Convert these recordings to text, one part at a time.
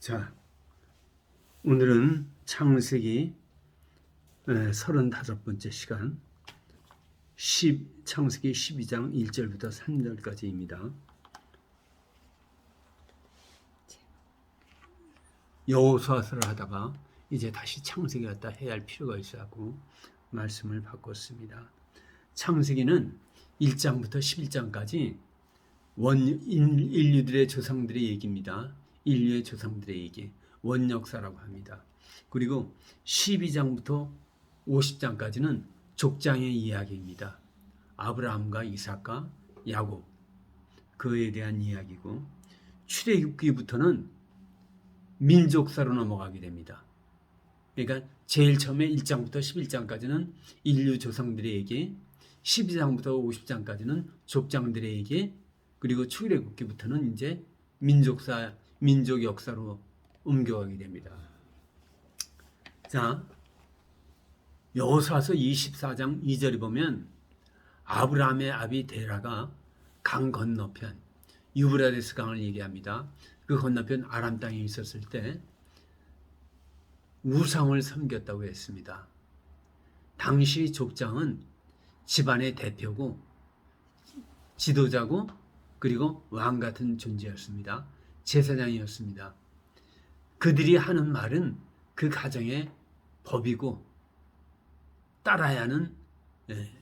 자, 오늘은 창세기 35번째 시간 10, 창세기 12장 1절부터 3절까지입니다. 여호수아서를 하다가 이제 다시 창세기 갖다 해야 할 필요가 있어갖고 말씀을 바꿨습니다. 창세기는 1장부터 11장까지 원 인- 인류들의 조상들의 얘기입니다. 인류의 조상들의 얘기, 원역사라고 합니다. 그리고 12장부터 50장까지는 족장의 이야기입니다. 아브라함과 이삭과 야곱 그에 대한 이야기고 출애굽기부터는 민족사로 넘어가게 됩니다. 그러니까 제일 처음에 1장부터 11장까지는 인류 조상들의 얘기, 12장부터 50장까지는 족장들의 얘기, 그리고 출애굽기부터는 이제 민족사, 민족 역사로 옮겨가게 됩니다. 자, 여호수아서 24장 2절에 보면 아브라함의 아비 데라가 강 건너편 유브라데스 강을 얘기합니다. 그 건너편 아람 땅에 있었을 때 우상을 섬겼다고 했습니다. 당시 족장은 집안의 대표고 지도자고 그리고 왕 같은 존재였습니다. 제사장이었습니다. 그들이 하는 말은 그 가정의 법이고 따라야 하는 예,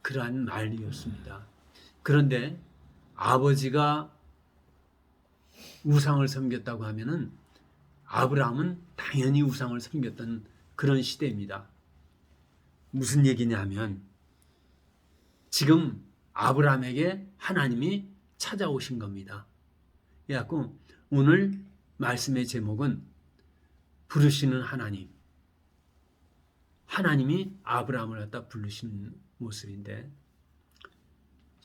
그러한 말이었습니다. 그런데 아버지가 우상을 섬겼다고 하면은 아브라함은 당연히 우상을 섬겼던 그런 시대입니다. 무슨 얘기냐면 지금 아브라함에게 하나님이 찾아오신 겁니다. 그래갖고 오늘 말씀의 제목은 부르시는 하나님. 하나님이 아브라함을 갖다 부르시는 모습인데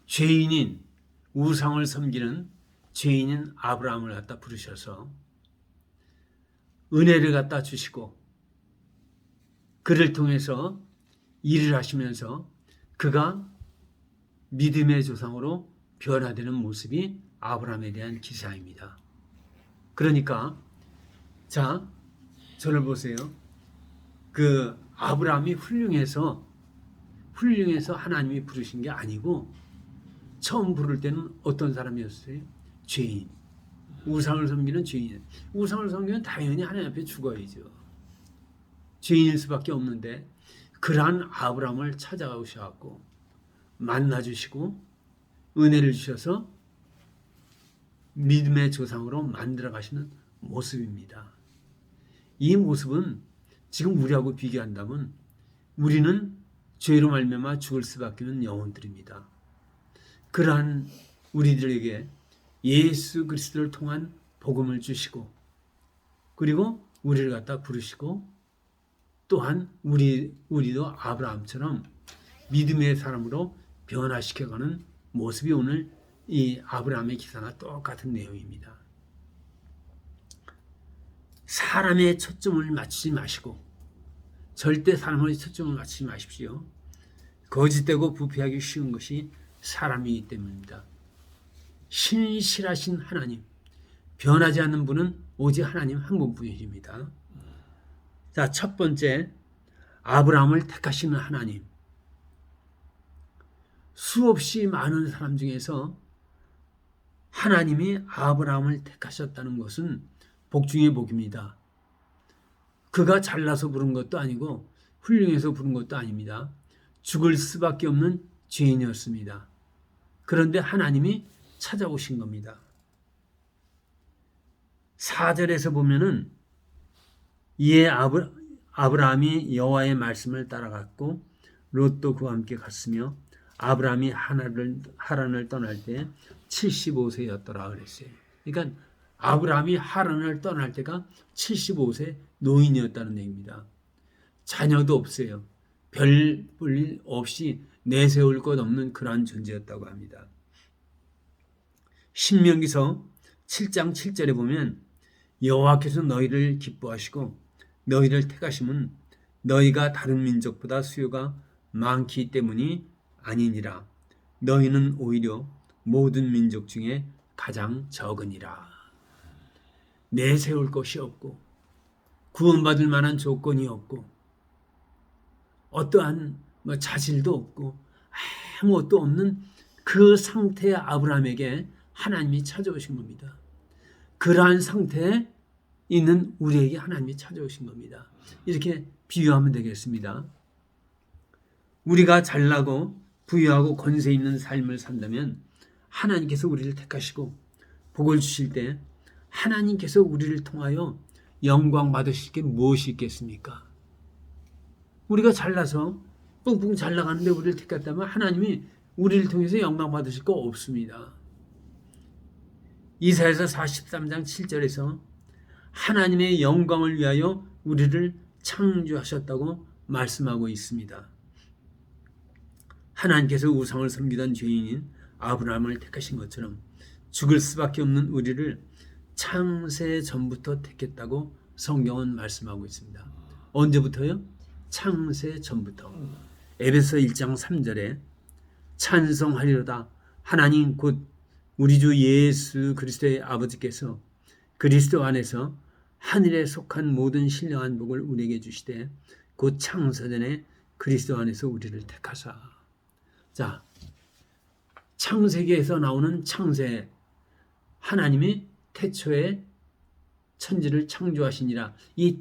죄인인 우상을 섬기는 죄인인 아브라함을 갖다 부르셔서 은혜를 갖다 주시고 그를 통해서 일을 하시면서 그가 믿음의 조상으로 변화되는 모습이 아브라함에 대한 기사입니다. 그러니까 자 저를 보세요. 그 아브라함이 훌륭해서 훌륭해서 하나님이 부르신 게 아니고 처음 부를 때는 어떤 사람이었어요? 죄인. 우상을 섬기는 죄인. 우상을 섬기면 당연히 하나님 앞에 죽어야죠. 죄인일 수밖에 없는데 그러한 아브라함을 찾아오셔갖고 만나 주시고 은혜를 주셔서 믿음의 조상으로 만들어 가시는 모습입니다. 이 모습은 지금 우리하고 비교한다면 우리는 죄로 말미암아 죽을 수밖에 없는 영혼들입니다. 그러한 우리들에게 예수 그리스도를 통한 복음을 주시고 그리고 우리를 갖다 부르시고 또한 우리 우리도 아브라함처럼 믿음의 사람으로 변화시켜가는 모습이 오늘 이 아브라함의 기사나 똑같은 내용입니다. 사람의 초점을 맞추지 마시고 절대 사람의 초점을 맞추지 마십시오. 거짓되고 부패하기 쉬운 것이 사람이기 때문입니다. 신실하신 하나님, 변하지 않는 분은 오직 하나님 한 분뿐이십니다. 자, 첫 번째, 아브라함을 택하시는 하나님. 수없이 많은 사람 중에서 하나님이 아브라함을 택하셨다는 것은 복 중의 복입니다. 그가 잘나서 부른 것도 아니고 훌륭해서 부른 것도 아닙니다. 죽을 수밖에 없는 죄인이었습니다. 그런데 하나님이 찾아오신 겁니다. 4절에서 보면은 이에 아브, 아브라함이 여호와의 말씀을 따라갔고 롯도 그와 함께 갔으며 아브라함이 하나를 하란을 떠날 때 75세였더라 그랬어요. 그러니까 아브라함이 하란을 떠날 때가 75세 노인이었다는 얘기입니다. 자녀도 없어요. 별볼 없이 내세울 것 없는 그러한 존재였다고 합니다. 신명기서 7장 7절에 보면 여호와께서 너희를 기뻐하시고 너희를 택하심은 너희가 다른 민족보다 수요가 많기 때문이 아니니라. 너희는 오히려 모든 민족 중에 가장 적으니라. 내세울 것이 없고 구원받을 만한 조건이 없고 어떠한 뭐 자질도 없고 아무것도 없는 그 상태의 아브라함에게 하나님이 찾아오신 겁니다. 그러한 상태에 있는 우리에게 하나님이 찾아오신 겁니다. 이렇게 비유하면 되겠습니다. 우리가 잘나고 부유하고 권세 있는 삶을 산다면 하나님께서 우리를 택하시고 복을 주실 때 하나님께서 우리를 통하여 영광 받으실 게 무엇이 있겠습니까? 우리가 잘나서 뿡뿡 잘 나가는데 우리를 택했다면 하나님이 우리를 통해서 영광 받으실 거 없습니다. 이사에서 43장 7절에서 하나님의 영광을 위하여 우리를 창조하셨다고 말씀하고 있습니다. 하나님께서 우상을 섬기던 죄인인 아브라함을 택하신 것처럼 죽을 수밖에 없는 우리를 창세 전부터 택했다고 성경은 말씀하고 있습니다. 언제부터요? 창세 전부터. 에베소 1장 3절에 찬송하리로다 하나님 곧 우리 주 예수 그리스도의 아버지께서 그리스도 안에서 하늘에 속한 모든 신령한 복을 우리에게 주시되 곧 창세전에 그리스도 안에서 우리를 택하사 자 창세기에서 나오는 창세 하나님이 태초에 천지를 창조하시니라 이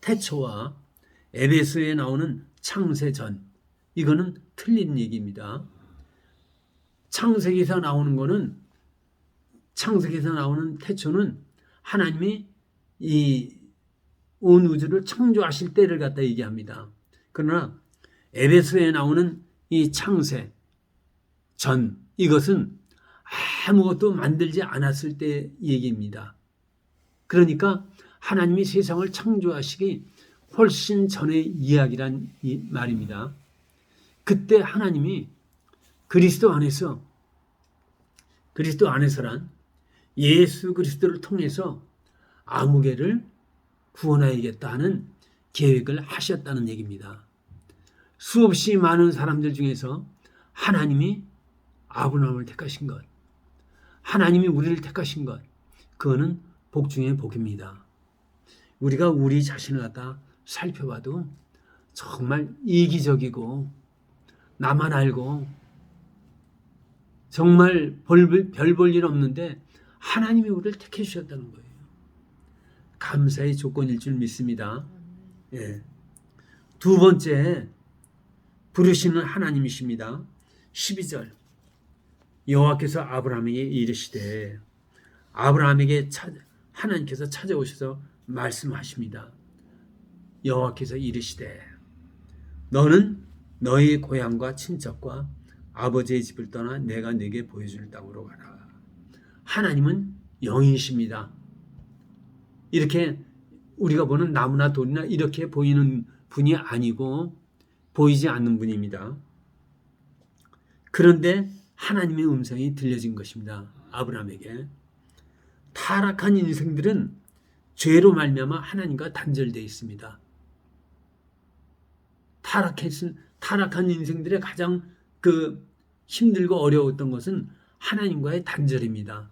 태초와 에베소에 나오는 창세전 이거는 틀린 얘기입니다. 창세기에서 나오는 거는 창세기에서 나오는 태초는 하나님이 이 온 우주를 창조하실 때를 갖다 얘기합니다. 그러나 에베소에 나오는 이 창세 전 이것은 아무것도 만들지 않았을 때 얘기입니다. 그러니까 하나님이 세상을 창조하시기 훨씬 전의 이야기란 말입니다. 그때 하나님이 그리스도 안에서 그리스도 안에서란 예수 그리스도를 통해서 아무개를 구원하야겠다 하는 계획을 하셨다는 얘기입니다. 수없이 많은 사람들 중에서 하나님이 아브라함을 택하신 것, 하나님이 우리를 택하신 것, 그거는 복 중의 복입니다. 우리가 우리 자신을 갖다 살펴봐도 정말 이기적이고 나만 알고 정말 별볼일 없는데 하나님이 우리를 택해 주셨다는 거예요. 감사의 조건일 줄 믿습니다. 예. 두 번째 부르시는 하나님이십니다. 12절 여호와께서 아브라함에게 이르시되 아브라함에게 찾, 하나님께서 찾아오셔서 말씀하십니다. 여호와께서 이르시되 너는 너희 고향과 친척과 아버지의 집을 떠나 내가 네게 보여줄 땅으로 가라. 하나님은 영이십니다. 이렇게 우리가 보는 나무나 돌이나 이렇게 보이는 분이 아니고 보이지 않는 분입니다. 그런데 하나님의 음성이 들려진 것입니다. 아브라함에게 타락한 인생들은 죄로 말미암아 하나님과 단절되어 있습니다. 타락했 타락한 인생들의 가장 그 힘들고 어려웠던 것은 하나님과의 단절입니다.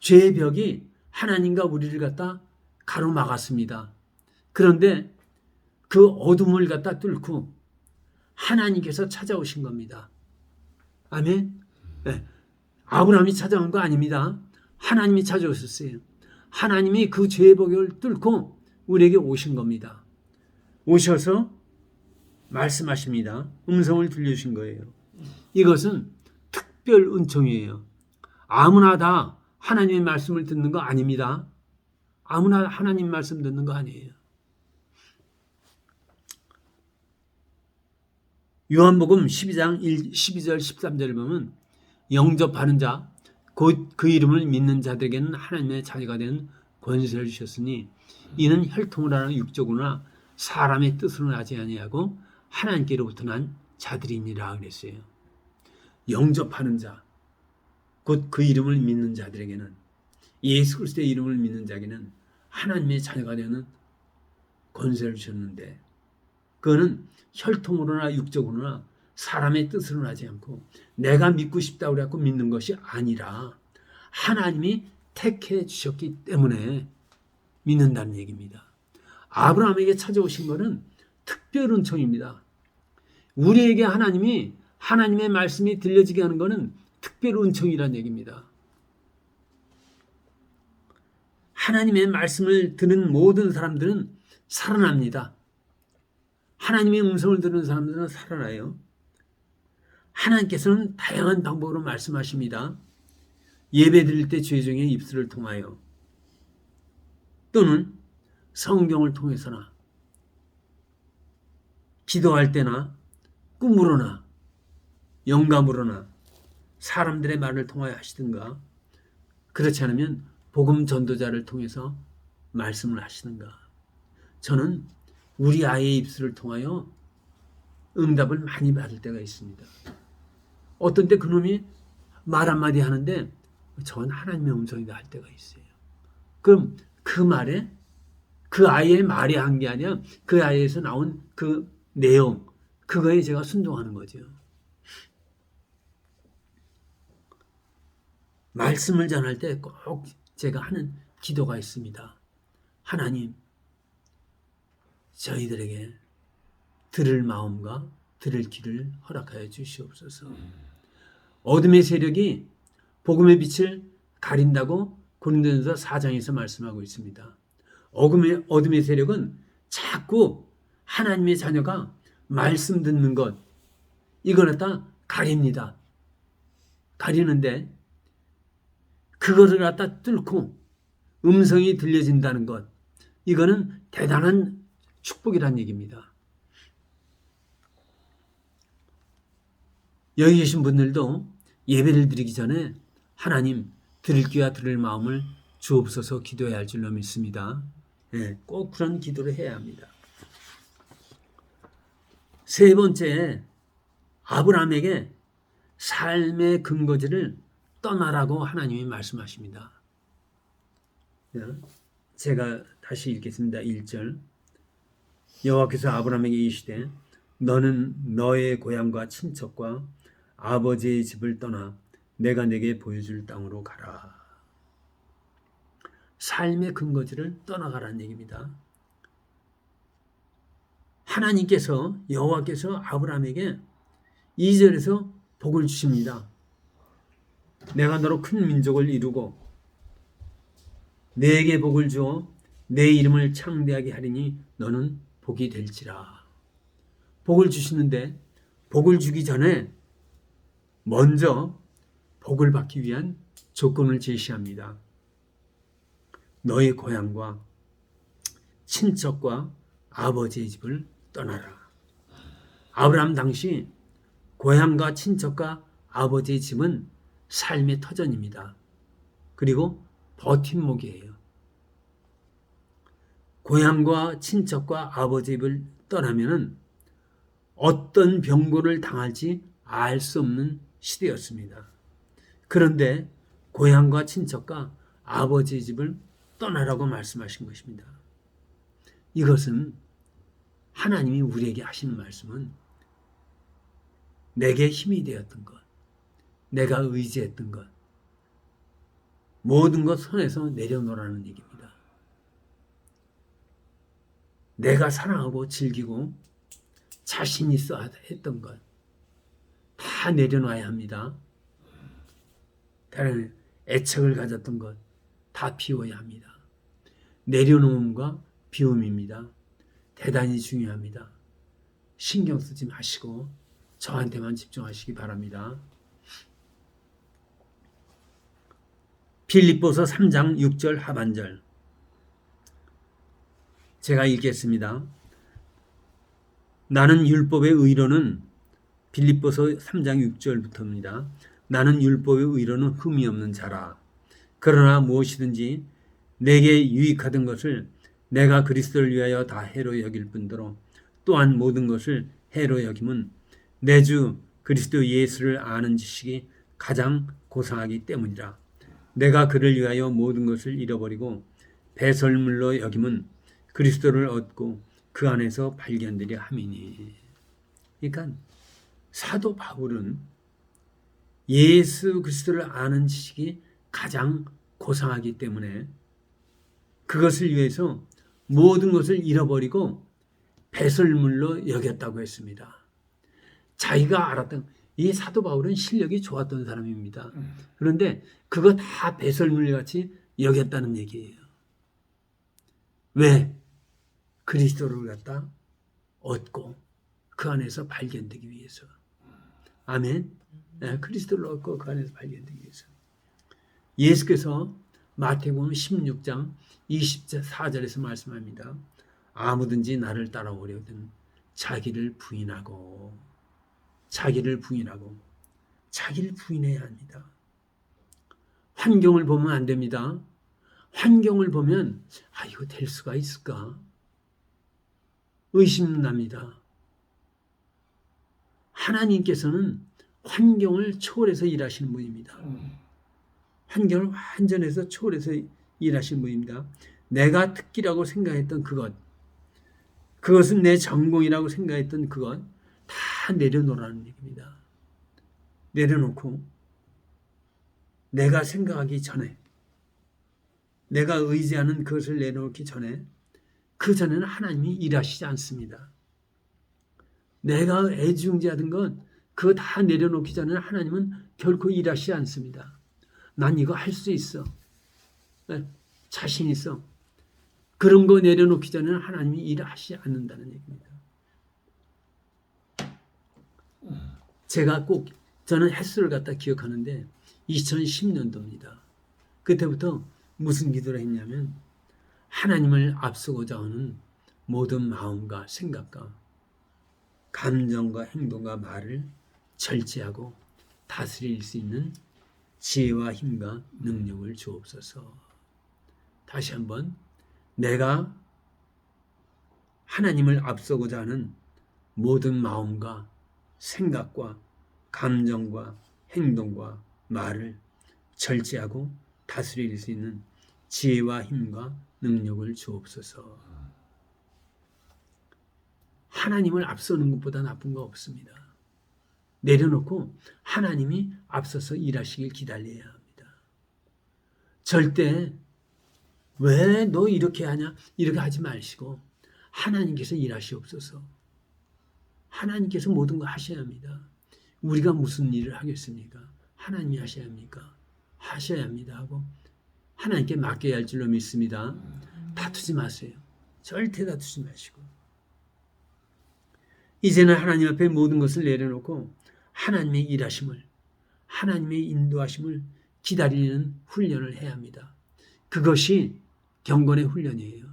죄의 벽이 하나님과 우리를 갖다 가로막았습니다. 그런데 그 어둠을 갖다 뚫고 하나님께서 찾아오신 겁니다. 아멘. 네. 아브라함이 찾아온 거 아닙니다. 하나님이 찾아오셨어요. 하나님이 그 죄의 벽을 뚫고 우리에게 오신 겁니다. 오셔서 말씀하십니다. 음성을 들려주신 거예요. 이것은 특별 은총이에요. 아무나 다 하나님의 말씀을 듣는 거 아닙니다. 아무나 하나님 말씀 듣는 거 아니에요. 요한복음 12장 1, 12절 13절을 보면 영접하는 자, 곧 그 이름을 믿는 자들에게는 하나님의 자녀가 되는 권세를 주셨으니 이는 혈통을 하나 육적으로나 사람의 뜻으로 나지 아니하고 하나님께로부터 난 자들이니라 그랬어요. 영접하는 자, 곧 그 이름을 믿는 자들에게는 예수 그리스도의 이름을 믿는 자에게는 하나님의 자녀가 되는 권세를 주셨는데 그거는 혈통으로나 육적으로나 사람의 뜻으로 하지 않고 내가 믿고 싶다고 그래갖고 믿는 것이 아니라 하나님이 택해 주셨기 때문에 믿는다는 얘기입니다. 아브라함에게 찾아오신 것은 특별 은총입니다. 우리에게 하나님이 하나님의 말씀이 들려지게 하는 것은 특별 은총이라는 얘기입니다. 하나님의 말씀을 듣는 모든 사람들은 살아납니다. 하나님의 음성을 듣는 사람들은 살아나요. 하나님께서는 다양한 방법으로 말씀하십니다. 예배 드릴 때 죄종의 입술을 통하여 또는 성경을 통해서나 기도할 때나 꿈으로나 영감으로나 사람들의 말을 통하여 하시든가 그렇지 않으면 복음 전도자를 통해서 말씀을 하시는가 저는 우리 아이의 입술을 통하여 응답을 많이 받을 때가 있습니다. 어떤 때 그놈이 말 한마디 하는데 전 하나님의 음성이다 할 때가 있어요. 그럼 그 말에 그 아이의 말이 한 게 아니라 그 아이에서 나온 그 내용 그거에 제가 순종하는 거죠. 말씀을 전할 때 꼭 제가 하는 기도가 있습니다. 하나님, 저희들에게 들을 마음과 들을 길을 허락하여 주시옵소서. 어둠의 세력이 복음의 빛을 가린다고 고린도전서 4장에서 말씀하고 있습니다. 어둠의 어둠의 세력은 자꾸 하나님의 자녀가 말씀 듣는 것 이걸 갖다 가립니다. 가리는데 그것을 갖다 뚫고 음성이 들려진다는 것 이거는 대단한 축복이란 얘기입니다. 여기 계신 분들도 예배를 드리기 전에 하나님 들을 귀와 들을 마음을 주옵소서 기도해야 할 줄로 믿습니다. 네, 꼭 그런 기도를 해야 합니다. 세 번째, 아브라함에게 삶의 근거지를 떠나라고 하나님이 말씀하십니다. 제가 다시 읽겠습니다. 1절. 여호와께서 아브라함에게 이시되 너는 너의 고향과 친척과 아버지의 집을 떠나 내가 내게 보여줄 땅으로 가라. 삶의 근거지를 떠나가라는 얘기입니다. 하나님께서 여호와께서 아브라함에게 2절에서 복을 주십니다. 내가 너로 큰 민족을 이루고 내게 복을 주어 내 이름을 창대하게 하리니 너는 복이 될지라. 복을 주시는데 복을 주기 전에 먼저 복을 받기 위한 조건을 제시합니다. 너의 고향과 친척과 아버지의 집을 떠나라. 아브라함 당시 고향과 친척과 아버지의 집은 삶의 터전입니다. 그리고 버팀목이에요. 고향과 친척과 아버지 집을 떠나면은 어떤 병고를 당할지 알 수 없는 시대였습니다. 그런데 고향과 친척과 아버지 집을 떠나라고 말씀하신 것입니다. 이것은 하나님이 우리에게 하시는 말씀은 내게 힘이 되었던 것, 내가 의지했던 것, 모든 것 손에서 내려놓으라는 얘기입니다. 내가 사랑하고 즐기고 자신 있어 했던 것, 다 내려놔야 합니다. 다른 애착을 가졌던 것, 다 비워야 합니다. 내려놓음과 비움입니다. 대단히 중요합니다. 신경 쓰지 마시고 저한테만 집중하시기 바랍니다. 필립보서 3장 6절 하반절 제가 읽겠습니다. 나는 율법의 의로는 빌립보서 3장 6절부터입니다. 나는 율법의 의로는 흠이 없는 자라. 그러나 무엇이든지 내게 유익하던 것을 내가 그리스도를 위하여 다 해로 여길 뿐더러 또한 모든 것을 해로 여김은 내 주 그리스도 예수를 아는 지식이 가장 고상하기 때문이라. 내가 그를 위하여 모든 것을 잃어버리고 배설물로 여김은 그리스도를 얻고 그 안에서 발견되려 함이니. 그러니까 사도 바울은 예수 그리스도를 아는 지식이 가장 고상하기 때문에 그것을 위해서 모든 것을 잃어버리고 배설물로 여겼다고 했습니다. 자기가 알았던 이 사도 바울은 실력이 좋았던 사람입니다. 그런데 그거 다 배설물 같이 여겼다는 얘기예요. 왜? 그리스도를 갖다 얻고 그 안에서 발견되기 위해서. 아멘. 네, 그리스도를 얻고 그 안에서 발견되기 위해서. 예수께서 마태복음 16장 24절에서 말씀합니다. 아무든지 나를 따라오려든 자기를 부인하고 자기를 부인하고 자기를 부인해야 합니다. 환경을 보면 안 됩니다. 환경을 보면 아 이거 될 수가 있을까? 의심납니다. 하나님께서는 환경을 초월해서 일하시는 분입니다. 환경을 완전해서 초월해서 일하시는 분입니다. 내가 특기라고 생각했던 그것, 그것은 내 전공이라고 생각했던 그것, 다 내려놓으라는 얘기입니다. 내려놓고, 내가 생각하기 전에, 내가 의지하는 그것을 내려놓기 전에, 그 전에는 하나님이 일하시지 않습니다. 내가 애중지하던 건 그거 다 내려놓기 전에는 하나님은 결코 일하시지 않습니다. 난 이거 할 수 있어. 네, 자신 있어. 그런 거 내려놓기 전에는 하나님이 일하시지 않는다는 얘기입니다. 제가 꼭 저는 횟수를 갖다 기억하는데 2010년도입니다. 그때부터 무슨 기도를 했냐면 하나님을 앞서고자 하는 모든 마음과 생각과 감정과 행동과 말을 절제하고 다스릴 수 있는 지혜와 힘과 능력을 주옵소서. 다시 한번 내가 하나님을 앞서고자 하는 모든 마음과 생각과 감정과 행동과 말을 절제하고 다스릴 수 있는 지혜와 힘과 능력을 주옵소서. 하나님을 앞서는 것보다 나쁜 거 없습니다. 내려놓고 하나님이 앞서서 일하시길 기다려야 합니다. 절대 왜 너 이렇게 하냐? 이렇게 하지 마시고 하나님께서 일하시옵소서. 하나님께서 모든 거 하셔야 합니다. 우리가 무슨 일을 하겠습니까? 하나님이 하셔야 합니까? 하셔야 합니다 하고 하나님께 맡겨야 할 줄로 믿습니다. 다투지 마세요. 절대 다투지 마시고 이제는 하나님 앞에 모든 것을 내려놓고 하나님의 일하심을 하나님의 인도하심을 기다리는 훈련을 해야 합니다. 그것이 경건의 훈련이에요.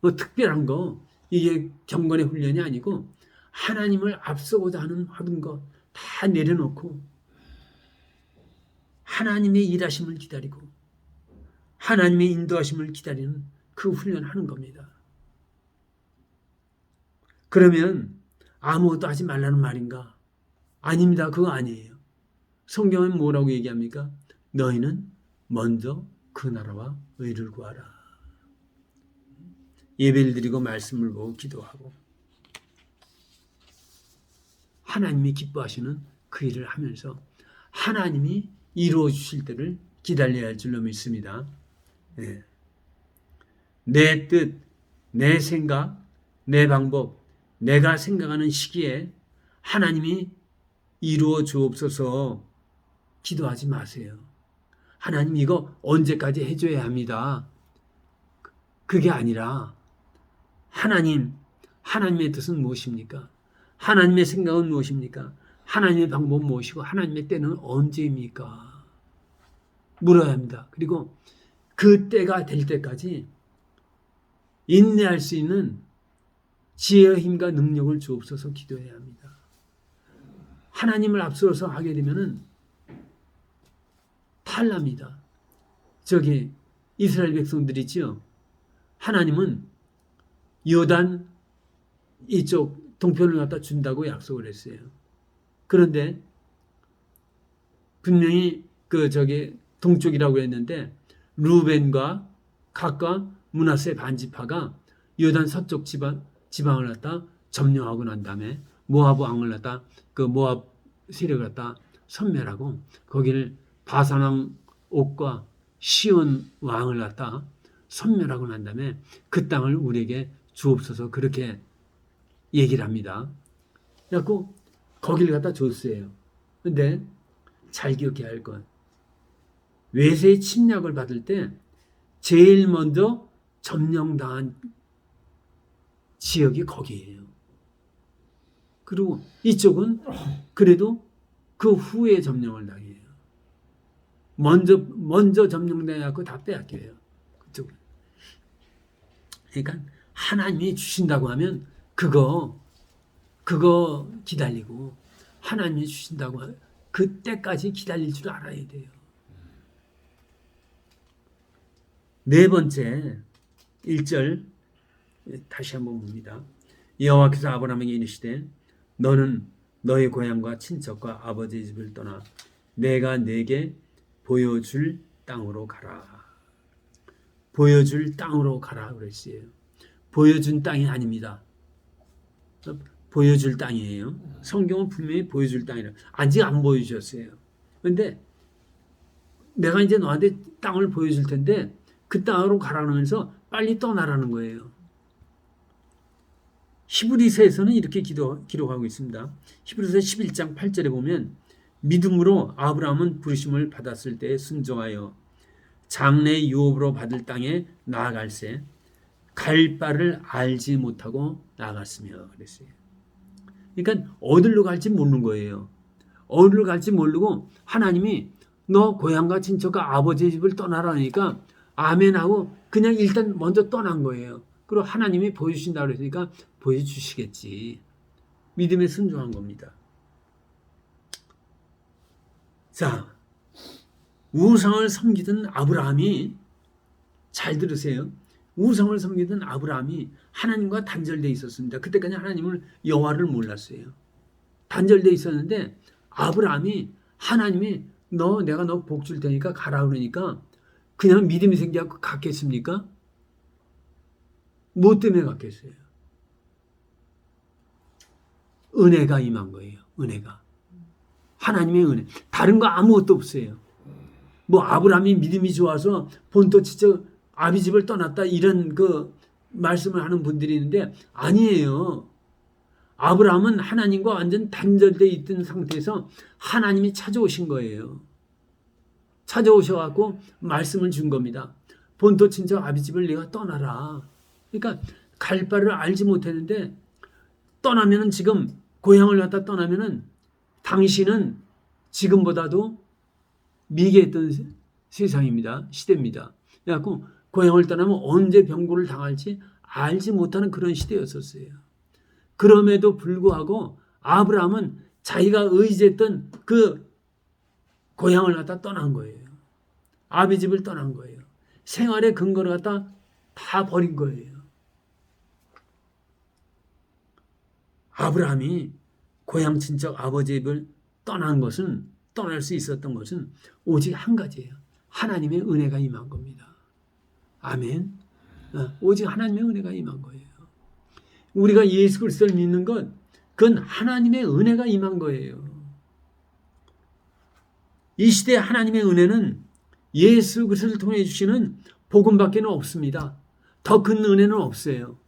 뭐 특별한 거 이게 경건의 훈련이 아니고 하나님을 앞서고자 하는 모든 것 다 내려놓고 하나님의 일하심을 기다리고 하나님의 인도하심을 기다리는 그 훈련하는 겁니다. 그러면 아무것도 하지 말라는 말인가? 아닙니다. 그거 아니에요. 성경은 뭐라고 얘기합니까? 너희는 먼저 그 나라와 의를 구하라. 예배를 드리고 말씀을 보고 기도하고 하나님이 기뻐하시는 그 일을 하면서 하나님이 이루어 주실 때를 기다려야 할 줄로 믿습니다. 네. 내 뜻, 내 생각, 내 방법, 내가 생각하는 시기에 하나님이 이루어 주옵소서 기도하지 마세요. 하나님 이거 언제까지 해줘야 합니다. 그게 아니라 하나님, 하나님의 뜻은 무엇입니까? 하나님의 생각은 무엇입니까? 하나님의 방법은 무엇이고 하나님의 때는 언제입니까? 물어야 합니다. 그리고 그 때가 될 때까지 인내할 수 있는 지혜의 힘과 능력을 주옵소서 기도해야 합니다. 하나님을 앞서서 하게 되면은 탈납니다. 저기 이스라엘 백성들이지요. 하나님은 요단 이쪽 동편을 갖다 준다고 약속을 했어요. 그런데 분명히 그 저기 동쪽이라고 했는데 루벤과 각과 문하세 반지파가 요단 서쪽 지방 지방을 갖다 점령하고 난 다음에 모압 왕을 갖다 그 모압 세력을 갖다 섬멸하고 거기를 바산왕 옥과 시온 왕을 갖다 선멸하고 난 다음에 그 땅을 우리에게 주옵소서 그렇게 얘기를 합니다. 그래갖고 거기를 갖다 줬어요. 근데 잘 기억해야 할 건 외세의 침략을 받을 때 제일 먼저 점령당한 지역이 거기에요. 그리고 이쪽은 그래도 그 후에 점령을 당해요. 먼저 먼저 점령돼갖고 다 빼앗겨요. 그쪽. 그러니까 하나님이 주신다고 하면 그거 그거 기다리고 하나님이 주신다고 그때까지 기다릴 줄 알아야 돼요. 네 번째 1절 다시 한번 봅니다. 여호와께서 아브라함에게 이르시되 너는 너의 고향과 친척과 아버지 집을 떠나 내가 내게 보여줄 땅으로 가라. 보여줄 땅으로 가라 그랬어요. 보여준 땅이 아닙니다. 보여줄 땅이에요. 성경은 분명히 보여줄 땅이라 아직 안 보여주셨어요. 근데 내가 이제 너한테 땅을 보여줄 텐데 그 땅으로 가라면서 빨리 떠나라는 거예요. 히브리서에서는 이렇게 기도, 기록하고 있습니다. 히브리서 11장 8절에 보면 믿음으로 아브라함은 부르심을 받았을 때 순종하여 장래 유업으로 받을 땅에 나아갈새 갈 바를 알지 못하고 나갔으며 그랬어요. 그러니까 어디로 갈지 모르는 거예요. 어디로 갈지 모르고 하나님이 너 고향과 친척과 아버지 집을 떠나라니까 아멘하고 그냥 일단 먼저 떠난 거예요. 그리고 하나님이 보여주신다 그랬으니까 보여주시겠지. 믿음에 순종한 겁니다. 자, 우상을 섬기던 아브라함이 잘 들으세요. 우상을 섬기던 아브라함이 하나님과 단절돼 있었습니다. 그때까지 하나님을 여호와를 몰랐어요. 단절돼 있었는데 아브라함이 하나님이 너 내가 너 복 줄 테니까 가라 그러니까 그냥 믿음이 생겨서 갔겠습니까? 뭐 때문에 갔겠어요? 은혜가 임한 거예요. 은혜가. 하나님의 은혜. 다른 거 아무것도 없어요. 뭐 아브라함이 믿음이 좋아서 본토 지적 아비 집을 떠났다 이런 그 말씀을 하는 분들이 있는데 아니에요. 아브라함은 하나님과 완전 단절돼 있던 상태에서 하나님이 찾아오신 거예요. 찾아오셔갖고 말씀을 준 겁니다. 본토 친척 아비 집을 네가 떠나라. 그러니까 갈 바를 알지 못했는데 떠나면은 지금 고향을 갖다 떠나면은 당신은 지금보다도 미개했던 세상입니다. 시대입니다. 그래갖고 고향을 떠나면 언제 병고를 당할지 알지 못하는 그런 시대였었어요. 그럼에도 불구하고 아브라함은 자기가 의지했던 그 고향을 갖다 떠난 거예요. 아비 집을 떠난 거예요. 생활의 근거를 갖다 다 버린 거예요. 아브라함이 고향 친척 아버지 집을 떠난 것은 떠날 수 있었던 것은 오직 한 가지예요. 하나님의 은혜가 임한 겁니다. 아멘. 어, 오직 하나님의 은혜가 임한 거예요. 우리가 예수 그리스도를 믿는 건 그건 하나님의 은혜가 임한 거예요. 이 시대 하나님의 은혜는 예수 그리스도를 통해 주시는 복음밖에 없습니다. 더 큰 은혜는 없어요.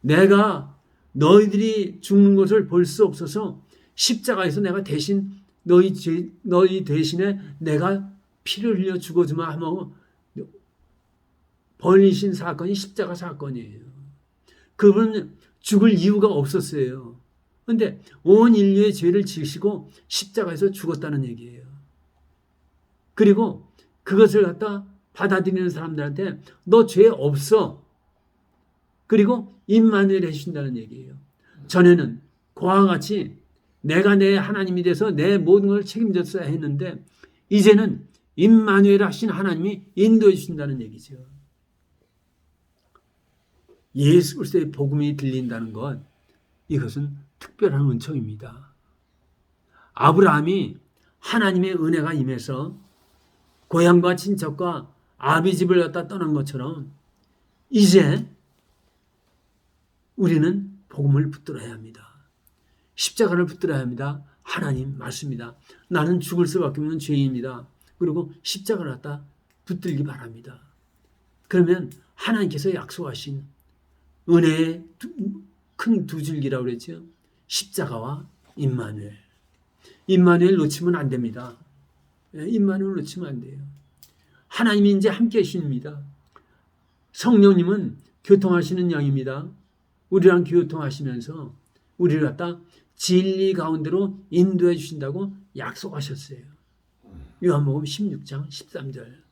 내가 너희들이 죽는 것을 볼 수 없어서 십자가에서 내가 대신 너희 죄, 너희 대신에 내가 피를 흘려 죽어주마 하면 벌리신 사건이 십자가 사건이에요. 그분은 죽을 이유가 없었어요. 근데 온 인류의 죄를 지시고 십자가에서 죽었다는 얘기예요. 그리고 그것을 갖다 받아들이는 사람들한테 너 죄 없어. 그리고 임만을 해주신다는 얘기예요. 전에는 그와 같이 내가 내 하나님이 돼서 내 모든 걸 책임졌어야 했는데 이제는 임마누엘 하신 하나님이 인도해 주신다는 얘기죠. 예수 그리스도의 복음이 들린다는 것 이것은 특별한 은총입니다. 아브라함이 하나님의 은혜가 임해서 고향과 친척과 아비 집을 갖다 떠난 것처럼 이제 우리는 복음을 붙들어야 합니다. 십자가를 붙들어야 합니다. 하나님 맞습니다. 나는 죽을 수밖에 없는 죄인입니다. 그리고 십자가를 갖다 붙들기 바랍니다. 그러면 하나님께서 약속하신 은혜의 큰 두 줄기라고 그랬죠. 십자가와 임마누엘. 임마누엘 놓치면 안 됩니다. 예, 임마누엘 놓치면 안 돼요. 하나님이 이제 함께 하십니다. 성령님은 교통하시는 영입니다. 우리랑 교통하시면서 우리를 갖다 진리 가운데로 인도해 주신다고 약속하셨어요. 요한복음 16장 13절.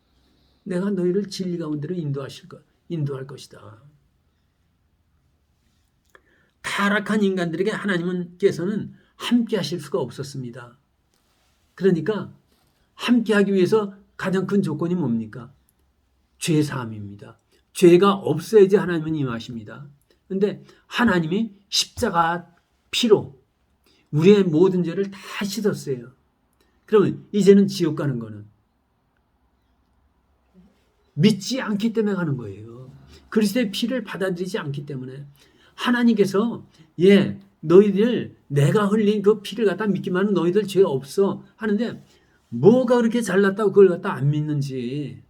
내가 너희를 진리 가운데로 인도하실 것, 인도할 것이다. 타락한 인간들에게 하나님께서는 함께 하실 수가 없었습니다. 그러니까 함께 하기 위해서 가장 큰 조건이 뭡니까? 죄 사함입니다. 죄가 없어야지 하나님은 임하십니다. 근데 하나님이 십자가 피로 우리의 모든 죄를 다 씻었어요. 그러면 이제는 지옥 가는 거는 믿지 않기 때문에 가는 거예요. 그리스도의 피를 받아들이지 않기 때문에 하나님께서 예 너희들 내가 흘린 그 피를 갖다 믿기만 너희들 죄 없어 하는데 뭐가 그렇게 잘났다고 그걸 갖다 안 믿는지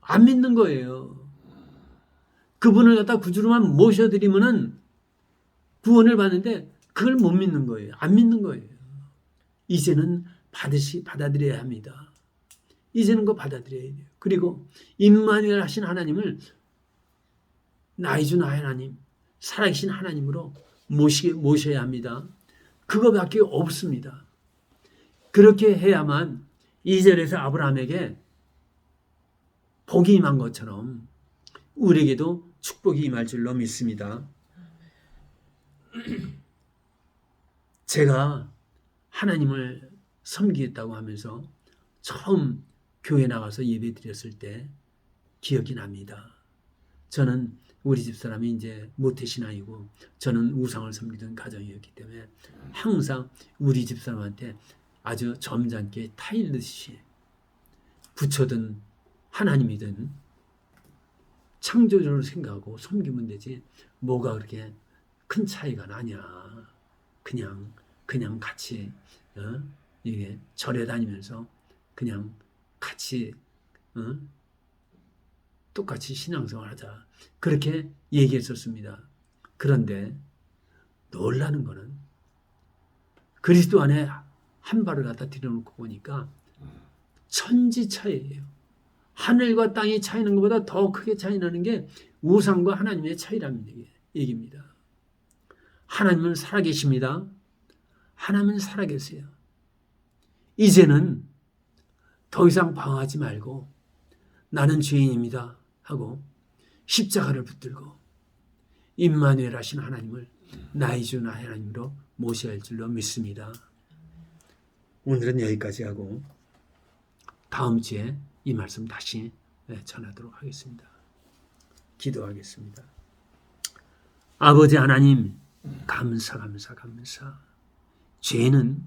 안 믿는 거예요. 그분을 갖다 구주로만 모셔드리면은 구원을 받는데 그걸 못 믿는 거예요. 안 믿는 거예요. 이제는 받으시 받아들여야 합니다. 이제는 그거 받아들여야 돼요. 그리고 임마누엘 하신 하나님을 나이 준 하나님, 살아계신 하나님으로 모시, 모셔야 합니다. 그거밖에 없습니다. 그렇게 해야만 이절에서 아브라함에게 복이 임한 것처럼 우리에게도 축복이 임할 줄로 믿습니다. 제가 하나님을 섬기겠다고 하면서 처음 교회 나가서 예배 드렸을 때 기억이 납니다. 저는 우리 집 사람이 이제 모태신앙이고 저는 우상을 섬기던 가정이었기 때문에 항상 우리 집 사람한테 아주 점잖게 타일듯이 붙여든 하나님이든 창조주를 생각하고 섬기면 되지 뭐가 그렇게 큰 차이가 나냐 그냥 그냥 같이 어? 이게 절에 다니면서 그냥 같이 어? 똑같이 신앙생활 하자 그렇게 얘기했었습니다. 그런데 놀라는 거는 그리스도 안에 한 발을 갖다 들여놓고 보니까 천지 차이예요. 하늘과 땅이 차이는 것보다 더 크게 차이 나는 게 우상과 하나님의 차이라는 얘기입니다. 하나님은 살아계십니다. 하나님은 살아계세요. 이제는 더 이상 방황하지 말고 나는 죄인입니다 하고 십자가를 붙들고 임마누엘 하신 하나님을 나의 주 나의 하나님으로 모셔야 할 줄로 믿습니다. 오늘은 여기까지 하고 다음 주에 이 말씀 다시 전하도록 하겠습니다. 기도하겠습니다. 아버지 하나님 감사 감사 감사 죄는